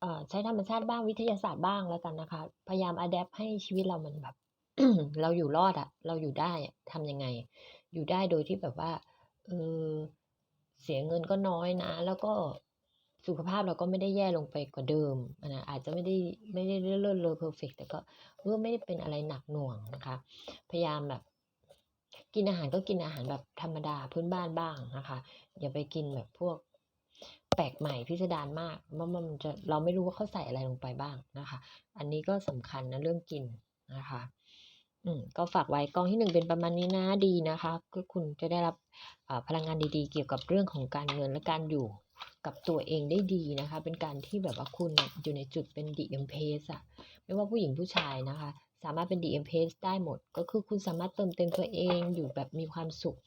เออใช้ธรรมชาติบ้างวิทยาศาสตร์บ้างแล้วกันนะคะ พยายามอะแดปให้ชีวิตเรามันแบบ เราอยู่รอดอะเราอยู่ได้อะทำยังไง อยู่ได้โดยที่แบบว่าเออเสียเงินก็น้อยนะ แล้วก็สุขภาพเราก็ไม่ได้แย่ลงไปกว่าเดิมนะอาจจะไม่ได้ไม่ได้เลิศเลอเพอร์เฟกแต่ก็เออไม่ได้เป็นอะไรหนักหน่วงนะคะ พยายามแบบ กินอาหารก็กินอาหารแบบธรรมดาพื้นบ้านบ้างนะคะ อย่าไปกินแบบพวก แปลกใหม่พิสดารมากว่ามันจะเราไม่รู้ว่าเขาใส่อะไรลงไปบ้างนะคะ อันนี้ก็สำคัญนะเรื่องกินนะคะอืมก็ฝากไว้กองที่หนึ่งเป็นประมาณนี้นะดีนะคะก็คุณจะได้รับพลังงานดีๆ เกี่ยวกับเรื่องของการเงินและการอยู่กับตัวเองได้ดีนะคะ เป็นการที่แบบว่าคุณอยู่ในจุดเป็นดีเอ็มเพสอะไม่ว่าผู้หญิงผู้ชายนะคะ สามารถเป็นดีเอ็มเพสได้หมด ก็คือคุณสามารถเติมเต็มตัวเองอยู่แบบมีความสุข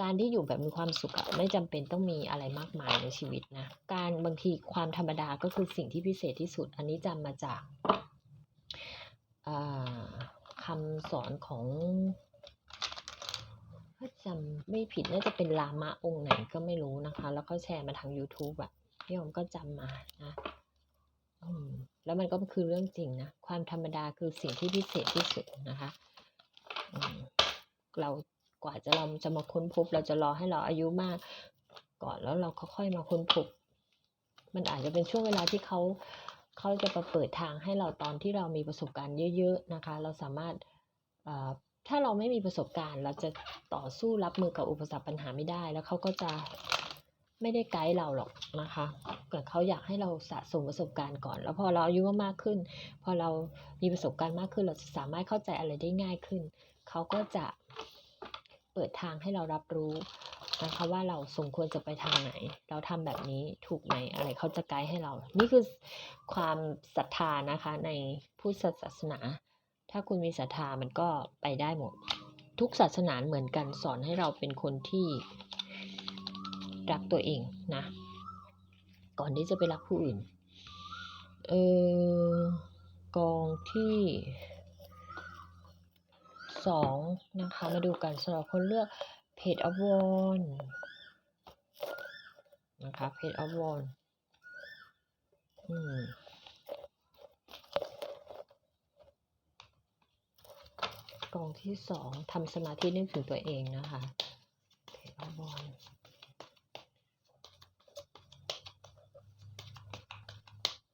การที่อยู่แบบมีความสุขอะไม่จำเป็นต้องมีอะไรมากมายในชีวิตนะ การบางทีความธรรมดาก็คือสิ่งที่พิเศษที่สุด อันนี้จำมาจากาคำสอนของถ้าจำไม่ผิดน่าจะเป็นลามะองค์ไหนก็ไม่รู้นะคะ แล้วก็แชร์มาทาง YouTube อะพี่อมก็จำมานะแล้วมันก็คือเรื่องจริงนะ ความธรรมดาคือสิ่งที่พิเศษที่สุดนะคะเรา กว่าจะเราจะมาค้นพบ เราจะรอให้เราอายุมาก ก่อนแล้วเราค่อยมาค้นพบ มันอาจจะเป็นช่วงเวลาที่เขาเขาจะมาเปิดทางให้เราตอนที่เรามีประสบการณ์เยอะๆนะคะ เราสามารถถ้าเราไม่มีประสบการณ์ เราจะต่อสู้รับมือกับอุปสรรคปัญหาไม่ได้ แล้วเขาก็จะไม่ได้ไกด์เราหรอกนะคะแต่เขาอยากให้เราสะสมประสบการณ์ก่อน แล้วพอเราอายุมากขึ้น พอเรามีประสบการณ์มากขึ้น เราจะสามารถเข้าใจอะไรได้ง่ายขึ้น เขาก็จะ เปิดทางให้เรารับรู้นะคะว่าเราสมควรจะไปทางไหน เราทำแบบนี้ถูกไหมอะไรเขาจะไกด์ให้เรา นี่คือความศรัทธานะคะในพุทธศาสนา ถ้าคุณมีศรัทธามันก็ไปได้หมด ทุกศาสนาเหมือนกันสอนให้เราเป็นคนที่รักตัวเองนะ ก่อนที่จะไปรักผู้อื่น เออกองที่ สองนะคะ มาดูกันสำหรับคนเลือกเพจอวอนนะคะเพจอวอนอืมกองที่สองทำสมาธินึกถึงตัวเองนะคะเพจอวอน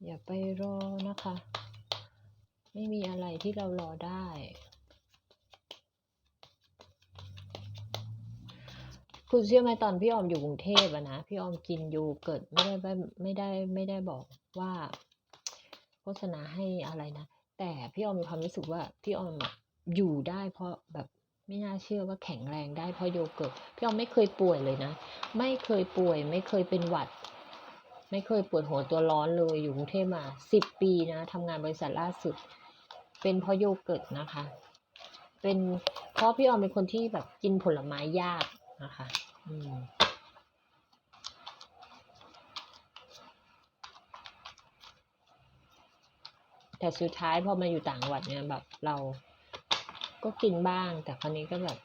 อย่าไปรอนะคะ ไม่มีอะไรที่เรารอได้ คุณเชื่อไหมตอนพี่ออมอยู่กรุงเทพอะนะพี่ออมกินโยูเกิร์ตไม่ได้ไม่ได้ไม่ได้บอกว่าโฆษณาให้อะไรนะ แต่พี่ออมมีความรู้สึกว่าพี่ออมอะอยู่ได้เพราะแบบไม่น่าเชื่อว่าแข็งแรงได้เพราะโยเกิร์ตพี่ออมไม่เคยป่วยเลยนะ ไม่เคยป่วย ไม่เคยเป็นหวัด ไม่เคยปวดหัวตัวร้อนเลยอยู่กรุงเทพมาสิบปีนะทำงานบริษัทล่าสุด เป็นเพราะโยเกิร์ตนะคะ เป็นเพราะพี่ออมเป็นคนที่แบบกินผลไม้ยาก นะคะอืมแต่สุดท้ายพอมาอยู่ต่างจังหวัดเนี่ยแบบเราก็กินบ้าง แต่คราวนี้ก็แบบ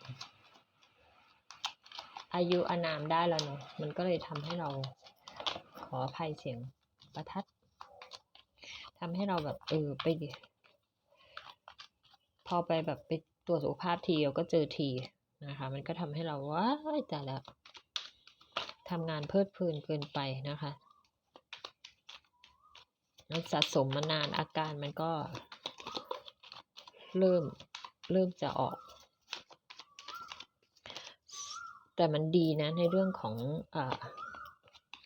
อายุอานามได้แล้วเนาะมันก็เลยทำให้เราขออภัยเสียงประทัดทำให้เราแบบเออไปพอไปแบบไปตรวจสุขภาพทีเราก็เจอที นะคะ มันก็ทำให้เราว้าแต่ละทำงานเพลิดเพลินเกินไปนะคะมันสะสมมานานอาการมันก็ เริ่มเริ่มจะออก แต่มันดีนะในเรื่องของอ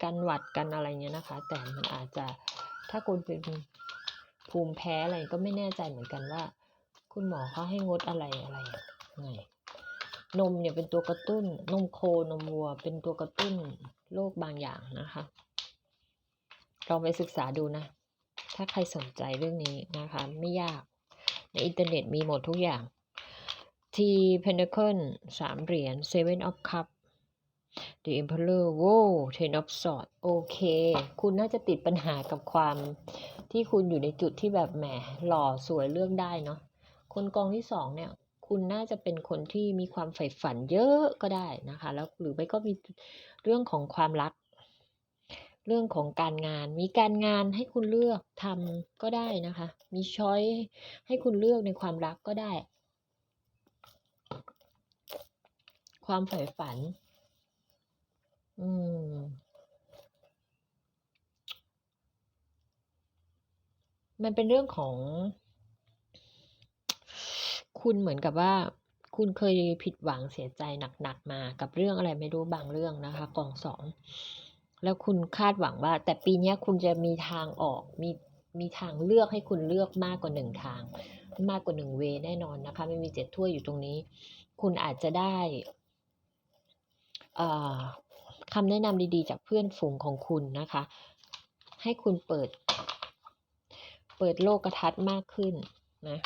การหวัดกันอะไรเงี้ยนะคะ แต่มันอาจจะถ้าคุณเป็นภูมิแพ้อะไรก็ไม่แน่ใจเหมือนกันว่า คุณหมอเขาให้งดอะไรอะไรไง นมเนี่ยเป็นตัวกระตุ้น นมโคนมวัว เป็นตัวกระตุ้นโรคบางอย่างนะคะลองไปศึกษาดูนะ ถ้าใครสนใจเรื่องนี้นะคะ ไม่ยากในอินเทอร์เน็ตมีหมดทุกอย่าง ทีเพนเ c เคิลสามเหรียญ Seven of Cup The Emperor โว้ Ten of Swords โอเค คุณน่าจะติดปัญหากับความที่คุณอยู่ในจุดที่แบบแหมหล่อสวยเลือกได้เนาะคนกองที่สองเนี่ย คุณน่าจะเป็นคนที่มีความใฝ่ฝันเยอะก็ได้นะคะ แล้วหรือไม่ก็มีเรื่องของความรัก เรื่องของการงาน มีการงานให้คุณเลือกทำก็ได้นะคะ มีช้อยให้คุณเลือกในความรักก็ได้ ความใฝ่ฝัน อืมมันเป็นเรื่องของ คุณเหมือนกับว่า คุณเคยผิดหวังเสียใจหนักๆมา กับเรื่องอะไรไม่รู้บางเรื่องนะคะกองสองแล้วคุณคาดหวังว่า แต่ปีนี้คุณจะมีทางออกมีมีทางเลือกให้คุณเลือกมากกว่าหนึ่งทาง มากกว่าหนึ่งเวแน่นอนนะคะ ไม่มีเจ็ดถ้วยอยู่ตรงนี้ คุณอาจจะได้คำแนะนำดีๆ จากเพื่อนฝูงของคุณนะคะ ให้คุณเปิด เปิดโลกทัศน์มากขึ้นนะ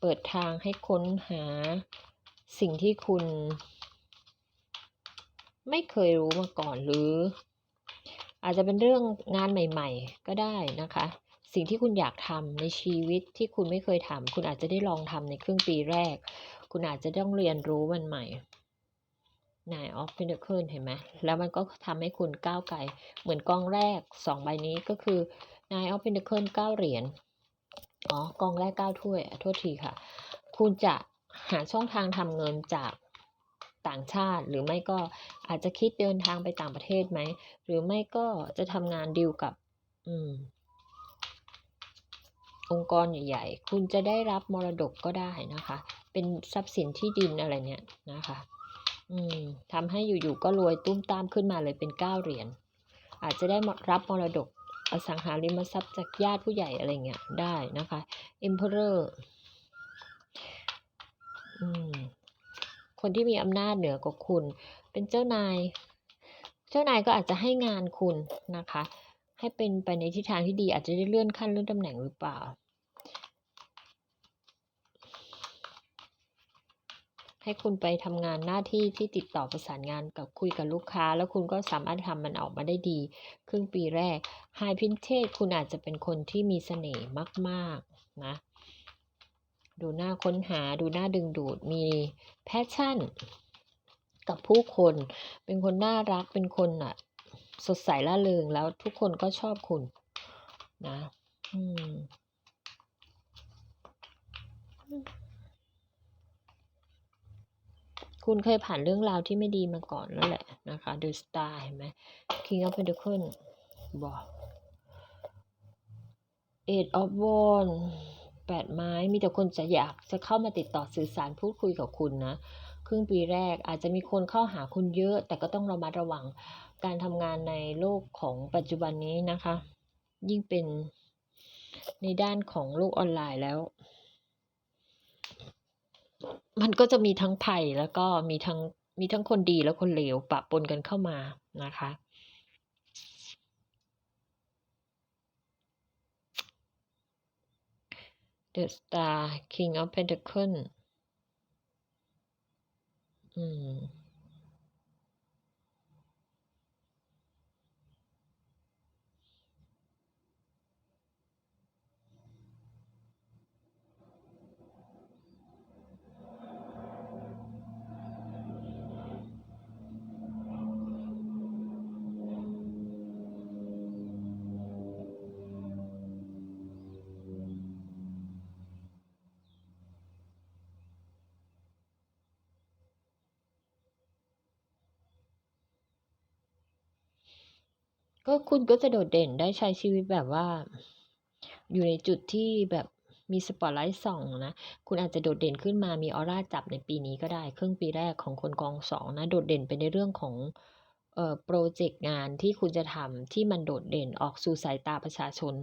เปิดทางให้ค้นหาสิ่งที่คุณ ไม่เคยรู้มาก่อนหรือ อาจจะเป็นเรื่องงานใหม่ ๆ ก็ได้นะคะ สิ่งที่คุณอยากทำในชีวิตที่คุณไม่เคยทำคุณอาจจะได้ลองทำในครึ่งปีแรก คุณอาจจะต้องเรียนรู้มันใหม่ Nine of Pentacles เห็นไหมแล้วมันก็ทำให้คุณก้าวไกล เหมือนกองแรกสองใบนี้ก็คือ Nine of Pentacles เก้าเหรียญ อ๋อกองแรกเก้าถ้วยโทษทีค่ะ คุณจะหาช่องทางทำเงินจากต่างชาติหรือไม่ก็อาจจะคิดเดินทางไปต่างประเทศไหม หรือไม่ก็จะทำงานดีลกับ อืม องค์กรใหญ่ๆ คุณจะได้รับมรดกก็ได้นะคะ เป็นทรัพย์สินที่ดินอะไรเนี่ยนะคะ อืมทำให้อยู่ๆก็รวยตุ้มตามขึ้นมาเลยเป็นเก้าเหรียญอาจจะได้รับมรดก อสังหาริมทรัพย์จากญาติผู้ใหญ่อะไรเงี้ยได้นะคะ Emperor คนที่มีอำนาจเหนือกว่าคุณ เป็นเจ้านาย เจ้านายก็อาจจะให้งานคุณนะคะ ให้เป็นไปในทิศทางที่ดีอาจจะได้เลื่อนขั้นเลื่อนตำแหน่งหรือเปล่า ให้คุณไปทำงานหน้าที่ที่ติดต่อประสานงานกับคุยกับลูกค้า แล้วคุณก็สามารถทำมันออกมาได้ดี ครึ่งปีแรก High p r i n c e s s คุณอาจจะเป็นคนที่มีเสน่ห์มาก ๆ นะ ดูหน้าค้นหาดูหน้าดึงดูดมีแพชชั่น กับผู้คน เป็นคนน่ารักเป็นคนอะ สดใสล่าเริงแล้วทุกคนก็ชอบคุณ นะ อืม คุณเคยผ่านเรื่องราวที่ไม่ดีมาก่อนแล้วแหละนะคะ The Star เห็นไหม King of Pentacles บอก Eight of Wands แปดไม้มีแต่คนจะอยากจะเข้ามาติดต่อสื่อสารพูดคุยกับคุณนะครึ่งปีแรกอาจจะมีคนเข้าหาคุณเยอะ แต่ก็ต้องระมัดระวังการทำงานในโลกของปัจจุบันนี้นะคะ ยิ่งเป็นในด้านของโลกออนไลน์แล้ว มันก็จะมีทั้งภัยแล้วก็มีทั้งมีทั้งคนดีและคนเลวปะปนกันเข้ามานะคะ The Star King of Pentacles อืม ก็คุณก็จะโดดเด่นได้ใช้ชีวิตแบบว่า อยู่ในจุดที่แบบมีสปอตไลท์ส่องนะ คุณอาจจะโดดเด่นขึ้นมามีออร่าจับในปีนี้ก็ได้ ครึ่งปีแรกของคนกองสองนะ โดดเด่นไปในเรื่องของเอ่อโปรเจกต์งานที่คุณจะทำที่มันโดดเด่นออกสู่สายตาประชาชน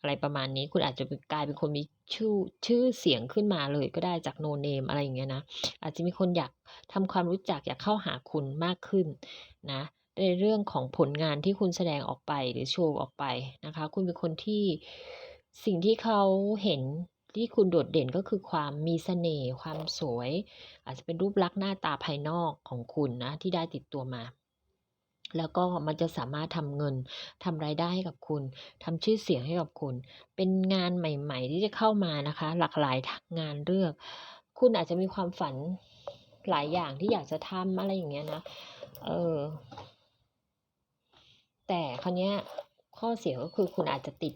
อะไรประมาณนี้ คุณอาจจะกลายเป็นคนมีชื่อชื่อเสียงขึ้นมาเลยก็ได้จากโนเนมอะไรอย่างเงี้ยนะ อาจจะมีคนอยากทำความรู้จักอยากเข้าหาคุณมากขึ้นนะ ในเรื่องของผลงานที่คุณแสดงออกไปหรือโชว์ออกไปนะคะ คุณเป็นคนที่สิ่งที่เขาเห็นที่คุณโดดเด่นก็คือความมีเสน่ห์ความสวย อาจจะเป็นรูปลักษณ์หน้าตาภายนอกของคุณนะที่ได้ติดตัวมา แล้วก็มันจะสามารถทำเงินทำรายได้ให้กับคุณทำชื่อเสียงให้กับคุณ เป็นงานใหม่ ๆ ที่จะเข้ามานะคะ หลากหลายงานเลือก คุณอาจจะมีความฝันหลายอย่างที่อยากจะทำอะไรอย่างเงี้ยนะเออ แต่คราวเนี้ยข้อเสียก็คือคุณอาจจะติด